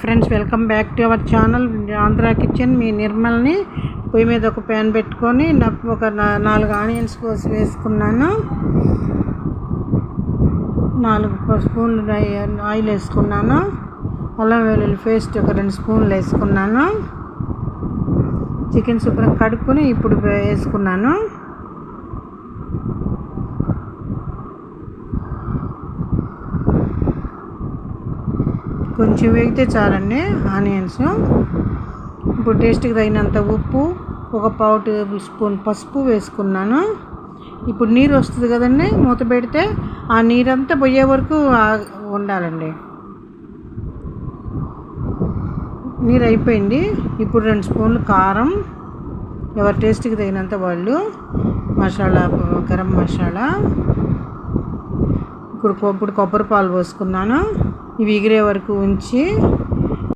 Friends welcome back to our channel Andhra kitchen మీ నిర్మల్ని పొయ్యి మీద ఒక ప్యాన్ పెట్టుకొని ఒక నాలుగు ఆనియన్స్ కోసి వేసుకున్నాను. నాలుగు స్పూన్లు ఆయిల్ వేసుకున్నాను. అల్లం వెల్లుల్లి పేస్ట్ ఒక రెండు స్పూన్లు వేసుకున్నాను. చికెన్ శుభ్రం కడుక్కొని ఇప్పుడు వేసుకున్నాను. కొంచెం వేగితే చాలండి ఆనియన్స్. ఇప్పుడు టేస్ట్కి తగినంత ఉప్పు ఒక పావు టేబుల్ స్పూన్ పసుపు వేసుకున్నాను. ఇప్పుడు నీరు వస్తుంది కదండి మూత పెడితే ఆ నీరంతా పోయే వరకు ఉండాలండి. నీరు అయిపోయింది. ఇప్పుడు రెండు స్పూన్లు కారం. ఎవరి టేస్ట్కి తగినంత వాళ్ళు. మసాలా గరం మసాలా. ఇప్పుడు ఇప్పుడు కొబ్బరి పాలు పోసుకున్నాను. ఇవి ఎగిరే వరకు ఉంచి